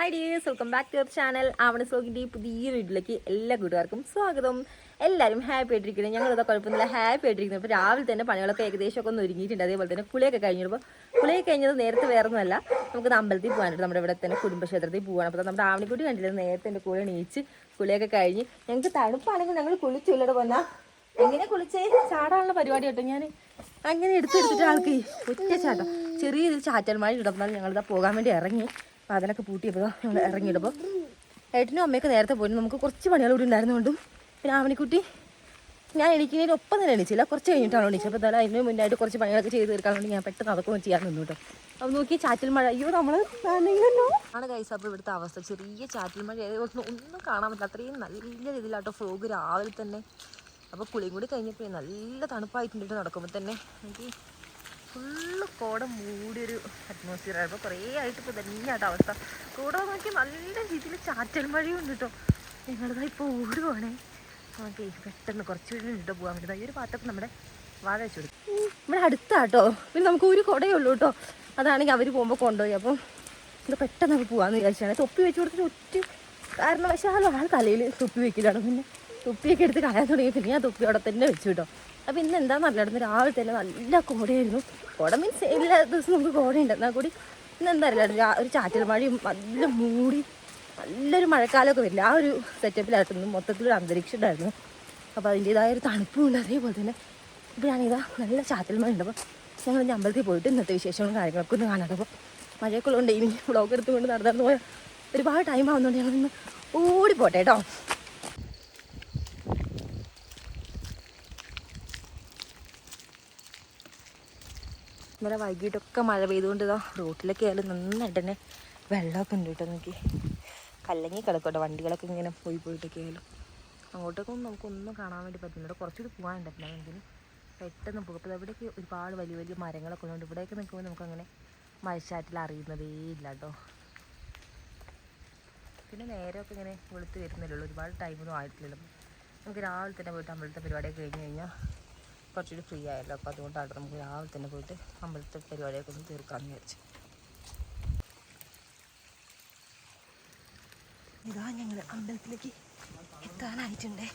Hi dears welcome back to your channel ആവണ സോഗിന്റെ പുതിയ വീട്ടിലേക്ക് എല്ലാ കൂട്ടുകാർക്കും സ്വാഗതം. എല്ലാവരും ഹാപ്പി ആയിട്ടിരിക്കുന്നത് ഞങ്ങളിതാ കുഴപ്പമൊന്നുമില്ല ഹാപ്പി ആയിട്ടിരിക്കുന്നത് അപ്പോൾ രാവിലെ തന്നെ പണികളൊക്കെ ഏകദേശം ഒക്കെ ഒന്ന് ഒരുങ്ങിയിട്ടുണ്ട്. അതേപോലെ തന്നെ കുളിയൊക്കെ കഴിഞ്ഞപ്പോൾ കുളിയൊക്കെ കഴിഞ്ഞത് നേരത്തെ വേറൊന്നുമല്ല. നമുക്ക് അമ്പലത്തിൽ പോകാനുണ്ട് നമ്മുടെ ഇവിടെ തന്നെ കുടുംബക്ഷേത്രത്തിൽ പോകണം അപ്പോൾ നമ്മുടെ ആവണിക്കുട്ടി കണ്ടില്ല നേരത്തെ എന്റെ കുളി എണീച്ച് കുളിയൊക്കെ കഴിഞ്ഞ് ഞങ്ങൾക്ക് തണുപ്പാണെങ്കിൽ ഞങ്ങൾ കുളിച്ചില്ലട പോന്നാ എങ്ങനെ കുളിച്ചേ? ചാടാനുള്ള പരിപാടി കേട്ടോ ഞാൻ അങ്ങനെ എടുത്തെടുത്തിട്ട് ആൾക്ക് ഒറ്റ ചാട്ടം. ചെറിയൊരു ചാറ്റൽ മഴ ഇടപെടാൻ ഞങ്ങളിതാ പോകാൻ വേണ്ടി ഇറങ്ങി. അതിനൊക്കെ പൂട്ടിയപ്പോൾ ഞങ്ങൾ ഇറങ്ങിയിടുമ്പോൾ ഏട്ടനും അമ്മയൊക്കെ നേരത്തെ പോയി. നമുക്ക് കുറച്ച് പണികൾ ഉണ്ടായിരുന്നു കൊണ്ടും പിന്നെ ആവണിക്കുട്ടി ഞാൻ എണീക്കുന്നതിന് ഒപ്പം തന്നെ എണീച്ചില്ല. കുറച്ച് കഴിഞ്ഞിട്ടാണ് എണീച്ചത്. അപ്പോൾ എന്തായാലും അതിന് മുന്നായിട്ട് കുറച്ച് പണികളൊക്കെ ചെയ്ത് തീർക്കാൻ വേണ്ടി ഞാൻ പെട്ടെന്ന് അതൊക്കെ ചെയ്യാൻ നിന്നു കേട്ടോ. അപ്പോൾ നോക്കി ചാറ്റൽ മഴ. അയ്യോ നമ്മൾ ആണ് കൈസ് അപ്പോൾ ഇവിടുത്തെ അവസ്ഥ. ചെറിയ ചാറ്റൽ മഴ ഒന്നും ഒന്നും കാണാൻ പറ്റില്ല. അത്രയും നല്ല രീതിയിലാട്ടോ ഫ്രോഗ് രാവിലെ തന്നെ. അപ്പോൾ കുളിയും കൂടി കഴിഞ്ഞപ്പോൾ നല്ല തണുപ്പായിട്ടുണ്ട് നടക്കുമ്പോൾ തന്നെ. എനിക്ക് ഫുള്ള് കോട മൂടിയൊരു അറ്റ്മോസ്ഫിയർ ആയിരുന്നു. കുറേ ആയിട്ട് ഇപ്പോൾ തന്നെയാട്ടോ അവസ്ഥ. കോട നോക്കി നല്ല രീതിയിൽ ചാറ്റൽ മഴയും ഉണ്ട് കേട്ടോ ഞങ്ങളിതാ ഇപ്പോൾ ഓടുവാണേ. ഓക്കെ പെട്ടെന്ന് കുറച്ച് വീട് ഇട്ട് പോകാൻ വേണ്ടി. ഈ ഒരു പാത്രത്തിൽ നമ്മുടെ വാഴ വെച്ചു കൊടുക്കും ഇവിടെ അടുത്താട്ടോ. പിന്നെ നമുക്ക് ഒരു കുടയേ ഉള്ളൂ കേട്ടോ അതാണെങ്കിൽ അവർ പോകുമ്പോൾ കൊണ്ടുപോയി. അപ്പം ഇത് പെട്ടെന്ന് നമുക്ക് പോകാമെന്ന് വിചാരിച്ചാണ്. തൊപ്പി വെച്ച് കൊടുത്തിട്ട് ഒറ്റ കാരണവശാലും ആൾ തലയിൽ തൊപ്പി വെക്കില്ലാണ് പിന്നെ തൊപ്പിയൊക്കെ എടുത്ത് കളയാൻ തുടങ്ങി. പിന്നെ ഞാൻ തൊപ്പി അവിടെ തന്നെ വെച്ചു കേട്ടോ അപ്പോൾ ഇന്ന് എന്താണെന്ന് അറിയില്ല രാവിലെ തന്നെ നല്ല കോടയായിരുന്നു. കോട മീൻസ് എല്ലാ ദിവസവും നമുക്ക് കോടയുണ്ട്. എന്നാൽ കൂടി ഇന്ന് എന്താ അറിയില്ല. ഒരു ചാറ്റൽ മഴയും നല്ല മൂടി നല്ലൊരു മഴക്കാലമൊക്കെ വരില്ല. ആ ഒരു സെറ്റപ്പിലായിരുന്നു മൊത്തത്തിലൊരു അന്തരീക്ഷം ഉണ്ടായിരുന്നു. അപ്പോൾ അതിന്റേതായ ഒരു തണുപ്പും ഉണ്ട് അതേപോലെ തന്നെ ഇപ്പോഴാണിതാ നല്ല ചാറ്റൽ മഴ ഉണ്ട്. അപ്പോൾ ഞങ്ങൾ ഇനി അമ്പലത്തിൽ പോയിട്ട് ഇന്നത്തെ വിശേഷങ്ങളും കാര്യങ്ങളൊക്കെ ഒന്ന് കാണാം. അപ്പോൾ മഴയൊക്കെ ഉള്ളതുകൊണ്ട് ഇനി വ്ളോഗ് എടുത്തുകൊണ്ട് നടന്നു പോയാൽ ഒരുപാട് ടൈം ആവുന്നുണ്ട് ഞങ്ങൾ ഇന്ന് ഓടിപ്പോട്ടെ കേട്ടോ. ഇന്നലെ വൈകിട്ടൊക്കെ മഴ പെയ്തുകൊണ്ട് ഇതാ റോട്ടിലൊക്കെ ആയാലും നന്നായിട്ട് തന്നെ വെള്ളമൊക്കെ ഉണ്ട് കേട്ടോ നോക്കി കല്ലങ്ങി കിടക്കട്ടെ വണ്ടികളൊക്കെ ഇങ്ങനെ പോയി പോയിട്ടൊക്കെ ആയാലും. അങ്ങോട്ടൊക്കെ ഒന്നും നമുക്കൊന്നും കാണാൻ വേണ്ടി പറ്റുന്നില്ല. കുറച്ചുകൂടി പോകാനുണ്ടായിരുന്നു എങ്കിലും പെട്ടെന്ന് പോകും. അപ്പോൾ ഇവിടെയൊക്കെ ഒരുപാട് വലിയ വലിയ മരങ്ങളൊക്കെ ഉള്ളതുകൊണ്ട് ഇവിടെയൊക്കെ നിൽക്കുമ്പോൾ നമുക്കങ്ങനെ മഴച്ചാറ്റിൽ അറിയുന്നതേ ഇല്ല കേട്ടോ. പിന്നെ നേരമൊക്കെ ഇങ്ങനെ വെളുത്ത് വരുന്നില്ലല്ലോ ഒരുപാട് ടൈമൊന്നും ആയിട്ടില്ലല്ലോ. നമുക്ക് രാവിലെ തന്നെ പോയിട്ട് അമ്പലത്തെ പരിപാടിയൊക്കെ കഴിഞ്ഞ് കഴിഞ്ഞാൽ കുറച്ചുകൂടി ഫ്രീ ആയല്ലോ. അപ്പോൾ അതുകൊണ്ടാണ് നമുക്ക് രാവിലെ തന്നെ പോയിട്ട് അമ്പലത്തെ പരിപാടിയൊക്കെ ഒന്ന് തീർക്കാമെന്ന് വിചാരിച്ചു. ഇതാ ഞങ്ങൾ അമ്പലത്തിലേക്ക് എത്താനായിട്ടുണ്ടേ.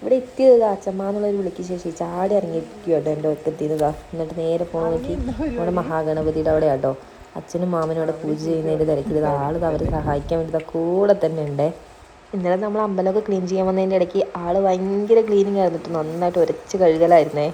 ഇവിടെ എത്തിയത് അച്ചമ്മ എന്നുള്ളൊരു വിളിക്ക് ശേഷം. ചാടി ഇറങ്ങിയിരിക്കും കേട്ടോ എന്റെ ഒക്കെത്തിയതാ എന്നിട്ട് നേരെ പോകാൻ നോക്കി. നമ്മുടെ മഹാഗണപതിയുടെ അവിടെ കേട്ടോ. അച്ഛനും മാമനും അവിടെ പൂജ ചെയ്യുന്നതിന്റെ തിരക്കിൽ. ആൾ ആൾ അവരെ സഹായിക്കാൻ വേണ്ടി കൂടെ തന്നെ ഉണ്ടേ. ഇന്നലെ നമ്മൾ അമ്പലമൊക്കെ ക്ലീൻ ചെയ്യാൻ വന്നതിന്റെ ഇടയ്ക്ക് ആൾ ഭയങ്കര ക്ലീനിങ് ആയിരുന്നിട്ട് നന്നായിട്ട് ഉരച്ച് കഴുകലായിരുന്നേ.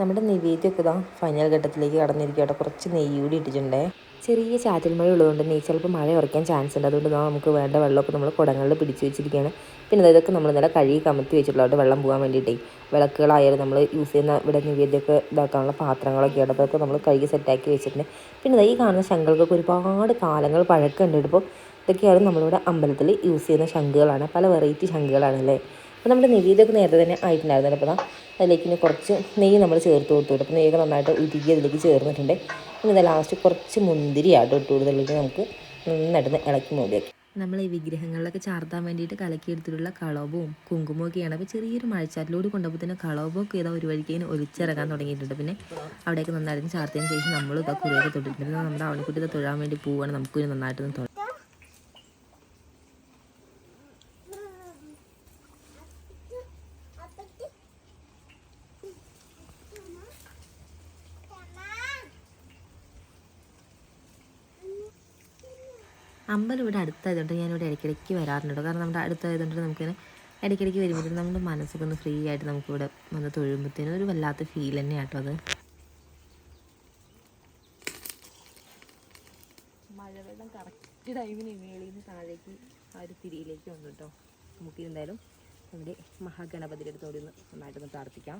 നമ്മുടെ നിവേദ്യമൊക്കെ ഇതാ ഫൈനൽ ഘട്ടത്തിലേക്ക് കടന്നിരിക്കും കേട്ടോ കുറച്ച് നെയ്യ് കൂടി ഇട്ടിട്ടുണ്ടേ. ചെറിയ ചാറ്റൽ മഴ ഉള്ളതുകൊണ്ട് തന്നെ ചിലപ്പോൾ മഴ ഉറയ്ക്കാൻ ചാൻസ് ഉണ്ട്. അതുകൊണ്ട് നമുക്ക് വേണ്ട വെള്ളമൊക്കെ നമ്മൾ കുടങ്ങളിൽ പിടിച്ചു വെച്ചിരിക്കുകയാണ് പിന്നെ ഇതൊക്കെ നമ്മൾ ഇന്നലെ കഴുകി കമത്തി വെച്ചിട്ടുള്ള അവിടെ വെള്ളം പോകാൻ വേണ്ടിയിട്ടേ. വിളക്കുകളായാലും നമ്മൾ യൂസ് ചെയ്യുന്ന ഇവിടെ നിവേദ്യമൊക്കെ ഇതാക്കാനുള്ള പാത്രങ്ങളൊക്കെ അപ്പോൾ അതൊക്കെ നമ്മൾ കഴുകി സെറ്റാക്കി വെച്ചിട്ടുണ്ട്. പിന്നെ ഈ കാണുന്ന ശംഖുകൾക്ക് ഒരുപാട് കാലങ്ങൾ പഴക്കമുണ്ട്. ഇപ്പോൾ ഇതൊക്കെയാണ് നമ്മളിവിടെ അമ്പലത്തിൽ യൂസ് ചെയ്യുന്ന ശംഖുകളാണ്. പല വെറൈറ്റി ശംഖുകളാണല്ലേ അപ്പോൾ നമ്മുടെ നെയ്യിലൊക്കെ നേരത്തെ തന്നെ ആയിട്ടുണ്ടായിരുന്നില്ല. അപ്പോൾ അതിലേക്ക് ഇനി കുറച്ച് നെയ്യ് നമ്മൾ ചേർത്ത് കൊടുത്തുവിട്ടു അപ്പോൾ നെയ്യൊക്കെ നന്നായിട്ട് ഉരുകി അതിലേക്ക് ചേർന്നിട്ടുണ്ട്. പിന്നെ ഇതാ ലാസ്റ്റ് കുറച്ച് മുന്തിരി ആട്ടോ ഇട്ട് കൊടുത്തിട്ട് നമുക്ക് നന്നായിട്ട് ഇളക്കി മൂടിയാക്കി നമ്മൾ ഈ വിഗ്രഹങ്ങളിലൊക്കെ ചാർത്താൻ വേണ്ടിയിട്ട് കലക്കിയെടുത്തിട്ടുള്ള കളവും കുങ്കുമവും ഒക്കെയാണ് അപ്പോൾ ചെറിയൊരു മഴച്ചാറ്റിലൂടെ കൊണ്ടപ്പോൾ തന്നെ കളവൊക്കെ ഇതാ ഒരു വഴിക്ക് ഇങ്ങനെ ഒലിച്ചിറങ്ങാൻ തുടങ്ങിയിട്ടുണ്ട്. പിന്നെ അവിടെയൊക്കെ നന്നായിട്ട് ചാർത്തിയതിന് ശേഷം നമ്മൾ ഇതാ കുറേ തൊട്ടിട്ടുണ്ട്. നമ്മുടെ അവനെക്കുട്ടി തൊഴാൻ വേണ്ടി പോവുകയാണ് നമുക്ക് നന്നായിട്ടൊന്ന് തൊഴാം. അമ്പലം ഇവിടെ അടുത്തായതുകൊണ്ട് ഞാനിവിടെ ഇടയ്ക്കിടയ്ക്ക് വരാറുണ്ട്. കാരണം നമ്മുടെ അടുത്തായതുകൊണ്ട് നമുക്കിങ്ങനെ ഇടയ്ക്കിടയ്ക്ക് വരുമ്പോഴത്തേനും നമ്മുടെ മനസ്സൊക്കെ ഒന്ന് ഫ്രീ ആയിട്ട് നമുക്കിവിടെ വന്ന് തൊഴുമ്പോഴത്തേനും ഒരു വല്ലാത്ത ഫീൽ തന്നെയാണ് കേട്ടോ അത്. മഴവെള്ളം കറക്റ്റ് ടൈമിന് മേളിൽ നിന്ന് താഴേക്ക് ആ ഒരു തിരിയിലേക്ക് വന്നു കേട്ടോ നമുക്ക് എന്തായാലും നമ്മുടെ മഹാഗണപതിയുടെ അടുത്തോടെ ഒന്ന് നന്നായിട്ടൊന്ന് പ്രാർത്ഥിക്കാം.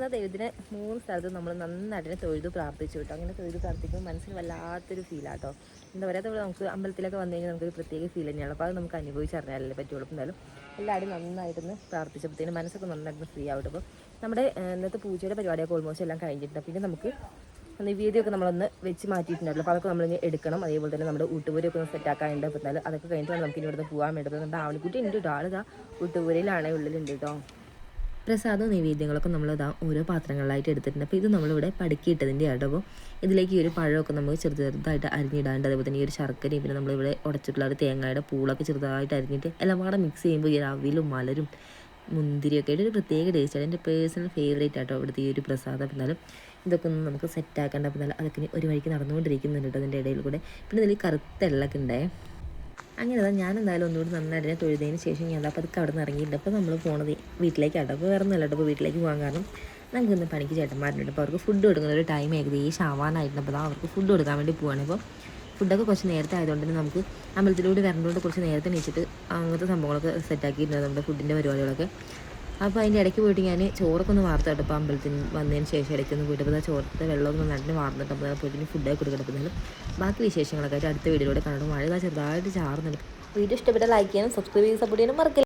ഇതാ ദൈവത്തിന് മൂന്ന് സ്ഥലത്തും നമ്മൾ നന്നായിട്ട് തൊഴുത് പ്രാർത്ഥിച്ചു കേട്ടോ. അങ്ങനെ തൊഴുത് പ്രാർത്ഥിക്കുമ്പോൾ മനസ്സിൽ വല്ലാത്തൊരു ഫീലാട്ടോ എന്താ പറയുക അതുപോലെ നമുക്ക് അമ്പലത്തിലൊക്കെ വന്നു കഴിഞ്ഞാൽ നമുക്കൊരു പ്രത്യേക ഫീൽ തന്നെയാണ്. അപ്പോൾ അത് നമുക്ക് അനുഭവിച്ചറിഞ്ഞാലല്ലേ പറ്റുള്ളൂ. എന്തായാലും എല്ലാവരും നന്നായിട്ടൊന്ന് പ്രാർത്ഥിച്ചപ്പോഴത്തേനും മനസ്സൊക്കെ നന്നായിട്ടൊന്ന് ഫ്രീ ആവട്ടെ. അപ്പോൾ നമ്മുടെ ഇന്നത്തെ പൂജയുടെ പരിപാടിയൊക്കെ ഓൾമോസ്റ്റ് എല്ലാം കഴിഞ്ഞിട്ടുണ്ട്. പിന്നെ നമുക്ക് നിവേദ്യമൊക്കെ നമ്മളൊന്ന് വെച്ച് മാറ്റിയിട്ടുണ്ടല്ലോ അപ്പോൾ അതൊക്കെ നമ്മളിനി എടുക്കണം. അതേപോലെ തന്നെ നമ്മുടെ ഊട്ടുപൂരൊക്കെ ഒന്ന് സെറ്റാക്കാനുണ്ട് അപ്പോൾ എന്നാലും അതൊക്കെ കഴിഞ്ഞിട്ടാണ് നമുക്ക് ഇനി ഇവിടുന്ന് പോകാൻ വേണ്ടത്. നമ്മുടെ ആവണിക്കുട്ടി ഉണ്ട് കേട്ടോ. ആളിതാ ഉള്ളിലുണ്ട് കേട്ടോ. പ്രസാദവും നിവേദ്യങ്ങളൊക്കെ നമ്മൾ ഇതാ ഓരോ പാത്രങ്ങളിലായിട്ട് എടുത്തിട്ടുണ്ട്. അപ്പോൾ ഇത് നമ്മളിവിടെ പടുക്കിയിട്ടതിന്റെ അപ്പോൾ ഇതിലേക്ക് ഈ ഒരു പഴമൊക്കെ നമുക്ക് ചെറുത് ചെറുതായിട്ട് അരിഞ്ഞിടാണ്ട് അതുപോലെ തന്നെ ഈ ഒരു ശർക്കരയും പിന്നെ നമ്മളിവിടെ ഉടച്ചിട്ടുള്ള ഒരു തേങ്ങയുടെ പൂളൊക്കെ ചെറുതായിട്ട് അരിഞ്ഞിട്ട് എല്ലാം കൂടെ മിക്സ് ചെയ്യുമ്പോൾ ഈ ഒരു അവിലും മലരും മുന്തിരിയൊക്കെ ആയിട്ട് ഒരു പ്രത്യേക ടേസ്റ്റാണ് എന്റെ പേഴ്സണൽ ഫേവറേറ്റ് ആട്ടോ ഇവിടുത്തെ ഈ ഒരു പ്രസാദം. എന്നാലും ഇതൊക്കെ ഒന്ന് നമുക്ക് സെറ്റ് ആക്കേണ്ട. അപ്പോൾ എന്നാലും അതൊക്കെ ഒരു വഴിക്ക് നടന്നുകൊണ്ടിരിക്കുന്നുണ്ട് അതിന്റെ ഇടയിൽ കൂടെ. പിന്നെ ഇതിൽ കറുത്ത എള്ളൊക്കെ ഉണ്ടേ. അങ്ങനെ അതാ ഞാൻ എന്തായാലും ഒന്നുകൂടി നന്നായിട്ട് ഞാൻ തൊഴുതതിന് ശേഷം ഞാൻ അപ്പോൾ അതൊക്കെ അവിടെ നിന്ന് ഇറങ്ങിയിട്ടുണ്ട്. അപ്പോൾ നമ്മൾ പോണത് വീട്ടിലേക്കാട്ടോ അപ്പോൾ വേറെ ഒന്നുമല്ല അപ്പോൾ വീട്ടിലേക്ക് പോകാൻ കാരണം നമുക്ക് ഇന്ന് പണിക്ക് ചേട്ടന്മാരുണ്ട്. അപ്പോൾ അവർക്ക് ഫുഡ് കൊടുക്കുന്ന ഒരു ടൈം ഏകദേശം ആവാനായിട്ടുണ്ട്. അപ്പോൾ അവർക്ക് ഫുഡ് കൊടുക്കാൻ വേണ്ടി പോവാണ്. അപ്പോൾ ഫുഡൊക്കെ കുറച്ച് നേരത്തെ ആയതുകൊണ്ട് തന്നെ നമുക്ക് അമ്പലത്തിലൂടെ വരേണ്ടതുകൊണ്ട് കുറച്ച് നേരത്തെ നീച്ചിട്ട് അങ്ങനത്തെ സംഭവങ്ങളൊക്കെ സെറ്റാക്കിയിട്ടുണ്ട് നമ്മുടെ ഫുഡിന്റെ പരിപാടികളൊക്കെ. അപ്പോൾ അതിന്റെ ഇടയ്ക്ക് പോയിട്ട് ഞാൻ ചോറൊക്കെ ഒന്ന് വാർത്ത കേട്ടോ അപ്പോൾ വന്നതിന് ശേഷം ഇടയ്ക്ക് ഒന്ന് പോയിട്ട് അപ്പോൾ ചോറത്തെ വെള്ളമൊക്കെ നന്നായിട്ട് വാർന്നിട്ട് അപ്പോൾ പോയിട്ട് ഫുഡൊക്കെ കൊടുക്കപ്പെടുന്നാലും ബാക്കി വിശേഷങ്ങളൊക്കെ ആയിട്ട് അടുത്ത വീഡിയോയിലൂടെ കണ്ടു മഴ ചെറുതായിട്ട് ചാറുന്നുണ്ട്. വീഡിയോ ഇഷ്ടപ്പെട്ട ലൈക്ക് ചെയ്യാനും സബ്സ്ക്രൈബ് ചെയ്ത് സപ്പോർട്ട് ചെയ്യാനും മറക്കില്ല.